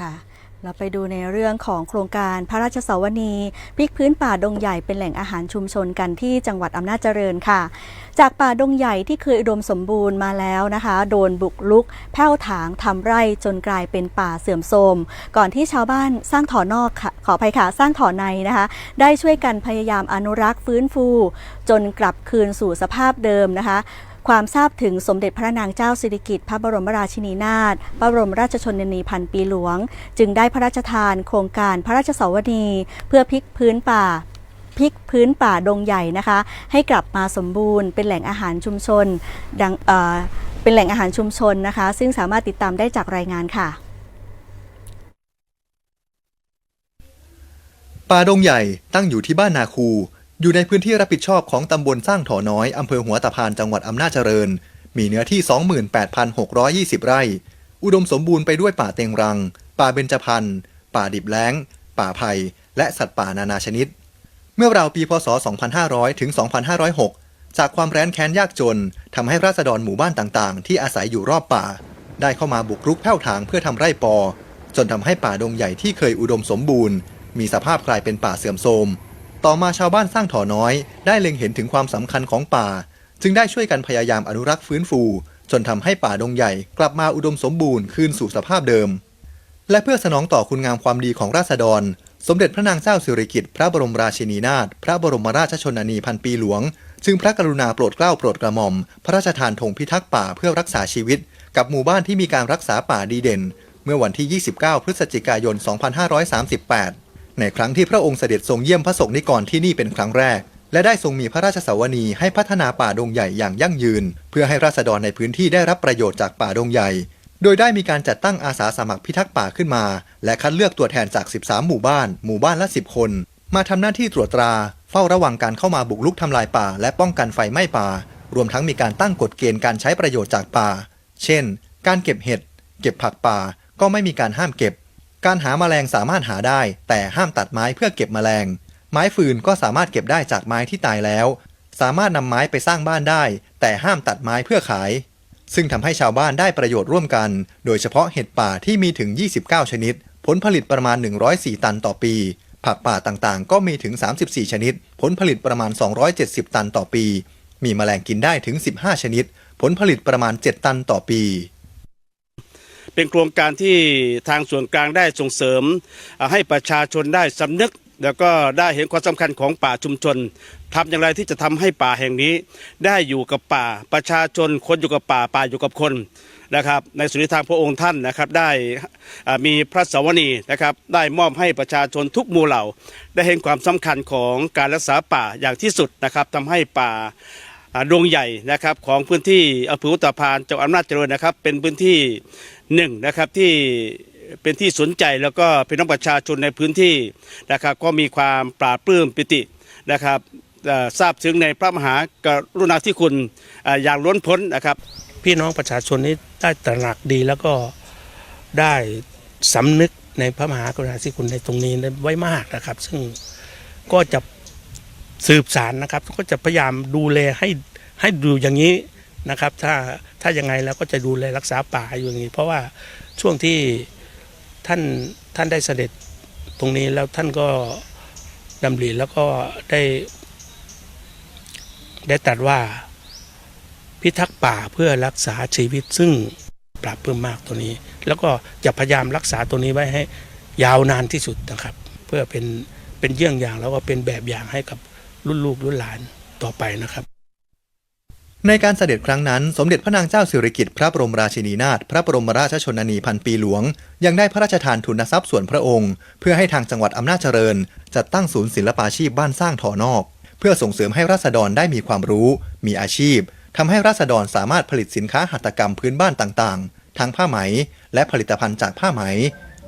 ค่ะเราไปดูในเรื่องของโครงการพระราชสวนีพลิกพื้นป่าดงใหญ่เป็นแหล่งอาหารชุมชนกันที่จังหวัดอำนาจเจริญค่ะ จากป่าดงใหญ่ที่เคยอุดมสมบูรณ์มาแล้วนะคะ โดนบุกลุก แผ้วถางทำไร่จนกลายเป็นป่าเสื่อมโทรมก่อนที่ชาวบ้านสร้างถอนอกค่ะขออภัยค่ะสร้างถอในนะคะ ได้ช่วยกันพยายามอนุรักษ์ฟื้นฟู จนกลับคืนสู่สภาพเดิมนะคะ ความทราบถึงสมเด็จพระนางเจ้าสิริกิติ์พระบรมราชินีนาถพระบรมราชชนนีพันปีหลวง จึงได้พระราชทานโครงการพระราชสวนี เพื่อพลิกพื้นป่าพลิกพื้นป่าดงใหญ่นะคะ ให้กลับมาสมบูรณ์เป็นแหล่งอาหารชุมชนดังเเป็นแหล่งอาหารชุมชนนะคะ ซึ่งสามารถติดตามได้จากรายงานค่ะ ป่าดงใหญ่ตั้งอยู่ที่บ้านนาคู อยู่ในพื้นที่รับผิดชอบของตำบลสร้างถอน้อย อำเภอหัวตะพานจังหวัดอำนาจเจริญ มีเนื้อที่ 28,620 ไร่ อุดมสมบูรณ์ไปด้วยป่าเต็งรัง ป่าเบญจพรรณป่าดิบแล้ง ป่าไผ่และสัตว์ป่านานาชนิด เมื่อราวปีพศ 2500 ถึง 2506 จากความแร้นแค้นยากจนทำให้ราษฎรหมู่บ้านต่างๆ ที่อาศัยอยู่รอบป่า ได้เข้ามาบุกรุกแผ่วถางเพื่อทำไร่ปอ จนทำให้ป่าดงใหญ่ที่เคยอุดมสมบูรณ์ มีสภาพกลายเป็นป่าเสื่อมโทรม ต่อมาชาวบ้านสร้างถอน้อย ได้เล็งเห็นถึงความสำคัญของป่า จึงได้ช่วยกันพยายามอนุรักษ์ฟื้นฟู จนทำให้ป่าดงใหญ่ กลับมาอุดมสมบูรณ์คืนสู่สภาพเดิม และเพื่อสนองต่อคุณงามความดีของราษฎร สมเด็จพระนางเจ้าสิริกิติ์พระบรมราชินีนาถพระบรมราชชนนีพันปีหลวง จึงพระกรุณาโปรดเกล้าโปรดกระหม่อม พระราชทานธงพิทักษ์ป่าเพื่อรักษาชีวิต กับหมู่บ้านที่มีการรักษาป่าดีเด่น เมื่อวันที่ 29 พฤศจิกายน 2538 ในครั้งที่พระองค์เสด็จทรงเยี่ยมพระสงฆ์นิกรที่นี่เป็นครั้งแรก และได้ทรงมีพระราชสวนีให้พัฒนาป่าดงใหญ่อย่างยั่งยืน เพื่อให้ราษฎรในพื้นที่ได้รับประโยชน์จากป่าดงใหญ่ โดยได้มีการจัดตั้งอาสาสมัครพิทักษ์ป่าขึ้นมา และคัดเลือกตัวแทนจาก 13 หมู่บ้าน หมู่บ้านละ 10 คน มาทำหน้าที่ตรวจตรา เฝ้าระวังการเข้ามาบุกรุกทำลายป่า และป้องกันไฟไหม้ป่า รวมทั้งมีการตั้งกฎเกณฑ์การใช้ประโยชน์จากป่า เช่น การเก็บเห็ด เก็บผักป่า ก็ไม่มีการห้ามเก็บ การหาแมลงสามารถหาได้ แต่ห้ามตัดไม้เพื่อเก็บแมลง ไม้ฟืนก็สามารถเก็บได้จากไม้ที่ตายแล้ว สามารถนำไม้ไปสร้างบ้านได้ แต่ห้ามตัดไม้เพื่อขาย ซึ่งทำให้ชาวบ้านได้ประโยชน์ร่วมกัน โดยเฉพาะเห็ดป่าที่มีถึง 29 ชนิด ผลผลิตประมาณ 104 ตันต่อปี ผักป่าต่างๆ ก็มีถึง 34 ชนิด ผลผลิตประมาณ 270 ตันต่อปี มีแมลงกินได้ถึง 15 ชนิด ผลผลิตประมาณ 7 ตันต่อปี เป็นโครงการที่ทางส่วนกลางได้ส่งเสริม ให้ประชาชนได้สำนึก แล้วก็ได้เห็นความสำคัญของป่าชุมชนทำอย่างไรที่จะทำให้ป่าแห่งนี้ ได้อยู่กับป่าประชาชนคนอยู่กับป่าป่าอยู่กับคนนะครับในสุนทางพระองค์ท่านนะครับได้มีพระสวนีนะครับได้มอบให้ประชาชนทุกหมู่เหล่า ได้เห็นความสำคัญของการรักษาป่าอย่างที่สุดนะครับทำให้ป่า ดวงใหญ่นะครับของพื้นที่อำเภออุตภานจังหวัดอำนาจเจริญนะครับ เป็นพื้นที่หนึ่งนะครับที่เป็นที่สนใจแล้วก็พี่น้องประชาชนในพื้นที่นะครับ ก็มีความปราบปลื้มปิตินะครับทราบถึงในพระมหากรุณาธิคุณอ่าอย่างล้นพ้นนะครับ พี่น้องประชาชนนี้ได้ตระหนักดีแล้วก็ได้สำนึกในพระมหากรุณาธิคุณในตรงนี้ไว้มากนะครับ ซึ่งก็จะ สืบสารนะครับก็จะพยายามดูแลให้ให้ดูอย่างนี้นะครับ ถ้าถ้ายังไงแล้วก็จะดูแลรักษาป่าอยู่อย่างนี้ เพราะว่าช่วงที่ท่านท่านได้เสด็จตรงนี้แล้วท่านก็ดำริแล้วก็ได้ได้ตัดว่าพิทักษ์ป่าเพื่อรักษาชีวิตซึ่งปราบเพิ่มมากตัวนี้ แล้วก็จะพยายามรักษาตัวนี้ไว้ให้ยาวนานที่สุดนะครับ เพื่อเป็นเป็นเยี่ยงอย่างแล้วก็เป็นแบบอย่างให้กับ รุ่นลูกรุ่นหลานต่อไปนะครับ ในการเสด็จครั้งนั้น สมเด็จพระนางเจ้าสิริกิติ์พระบรมราชินีนาถพระบรมราชชนนีพันปีหลวง ยังได้พระราชทานทุนทรัพย์ส่วนพระองค์ เพื่อให้ทางจังหวัดอำนาจเจริญ จัดตั้งศูนย์ศิลปาชีพบ้านสร้างถอนอก เพื่อส่งเสริมให้ราษฎรได้มีความรู้ มีอาชีพทำให้ราษฎรสามารถผลิตสินค้าหัตถกรรมพื้นบ้านต่างๆ ทั้งผ้าไหม และผลิตภัณฑ์จากผ้าไหม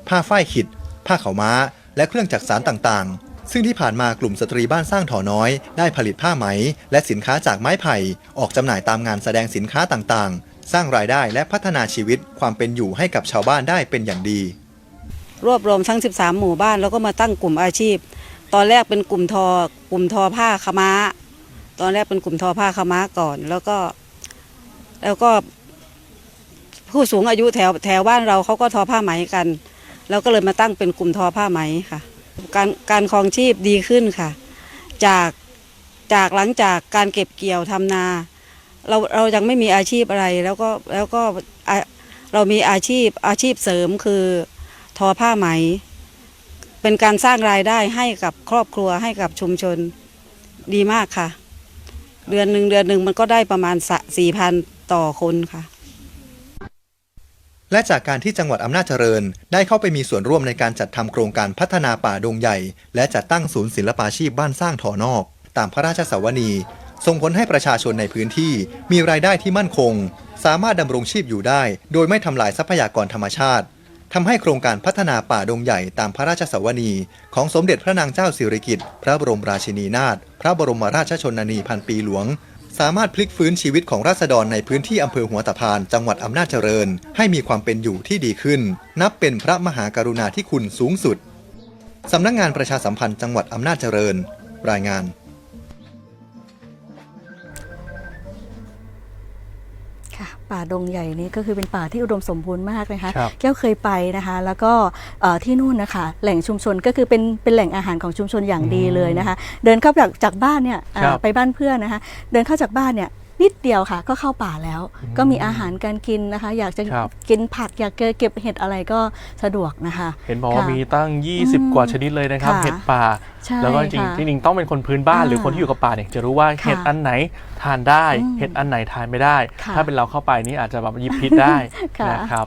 ผ้าฝ้ายขิด ผ้าเขาม้า และเครื่องจักสานต่างๆ ซึ่งที่ผ่านมากลุ่มสตรีบ้านสร้างถอน้อย ได้ผลิตผ้าไหม และสินค้าจากไม้ไผ่ ออกจำหน่ายตามงานแสดงสินค้าต่างๆ สร้างรายได้และพัฒนาชีวิตความเป็นอยู่ให้กับชาวบ้านได้เป็นอย่างดี รวบรวมทั้ง 13 หมู่บ้านแล้วก็มาตั้งกลุ่มอาชีพ ตอนแรกเป็นกลุ่มทอกลุ่มทอผ้าขม้า ตอนแรกเป็นกลุ่มทอผ้าขม้าก่อน แล้วก็แล้วก็ ผู้สูงอายุแถวแถวบ้านเราเขาก็ทอผ้าไหมกัน แล้วก็เลยมาตั้งเป็นกลุ่มทอผ้าไหมค่ะ การการครองชีพดีขึ้นค่ะ จากจากหลังจากการเก็บเกี่ยวทำนา เราเรายังไม่มีอาชีพอะไรแล้วก็แล้วก็เรามีอาชีพอาชีพเสริมคือทอผ้าไหม เป็นการสร้างรายได้ให้กับครอบครัวให้กับชุมชนดีมากค่ะ เดือนหนึ่งเดือนหนึ่งมันก็ได้ประมาณสี่พันต่อคนค่ะ และจากการที่จังหวัดอำนาจเจริญ ได้เข้าไปมีส่วนร่วมในการจัดทำโครงการพัฒนาป่าดงใหญ่ และจัดตั้งศูนย์ศิลปาชีพบ้านสร้างถอนอก ตามพระราชสวนี ส่งผลให้ประชาชนในพื้นที่มีรายได้ที่มั่นคง สามารถดำรงชีพอยู่ได้ โดยไม่ทำลายทรัพยากรธรรมชาติทำให้โครงการพัฒนาป่าดงใหญ่ตามพระราชสวนี ของสมเด็จพระนางเจ้าสิริกิติ์พระบรมราชินีนาถพระบรมราชชนนีพันปีหลวง สามารถพลิกฟื้นชีวิตของราษฎรในพื้นที่อำเภอหัวตะพาน จังหวัดอำนาจเจริญ ให้มีความเป็นอยู่ที่ดีขึ้น นับเป็นพระมหากรุณาธิคุณสูงสุด สำนักงานประชาสัมพันธ์จังหวัดอำนาจเจริญ รายงาน ป่าดงใหญ่นี้ก็คือเป็นป่าที่อุดมสมบูรณ์มากนะคะครับ แก้วเคยไปนะคะ แล้วก็เอ่อที่นู่นนะคะ แหล่งชุมชนก็คือเป็นเป็นแหล่งอาหารของชุมชนอย่างดีเลยนะคะ เดินเข้าจากจากบ้านเนี่ยอ่าครับ ไปบ้านเพื่อนนะคะ เดินเข้าจากบ้านเนี่ย นิดเดียวค่ะ ก็เข้าป่าแล้ว ก็มีอาหารการกินนะคะ อยากจะครับ กินผักอยากเก็บเห็ดอะไรก็สะดวกนะคะ เห็นบอกว่าค่ะมีตั้งอืม20 กว่าชนิดเลยนะครับ ค่ะเห็ดป่า ใช่แล้วก็จริงค่ะๆจริงๆต้องเป็นคนพื้นบ้าน อ่าหรือคนที่อยู่กับป่าเนี่ยจะรู้ว่าค่ะเห็ดอันไหนทานได้ อืมเห็ดอันไหนทานไม่ได้ ค่ะถ้าเป็นเราเข้าไปนี่อาจจะแบบยิบพิษได้ค่ะ นะครับ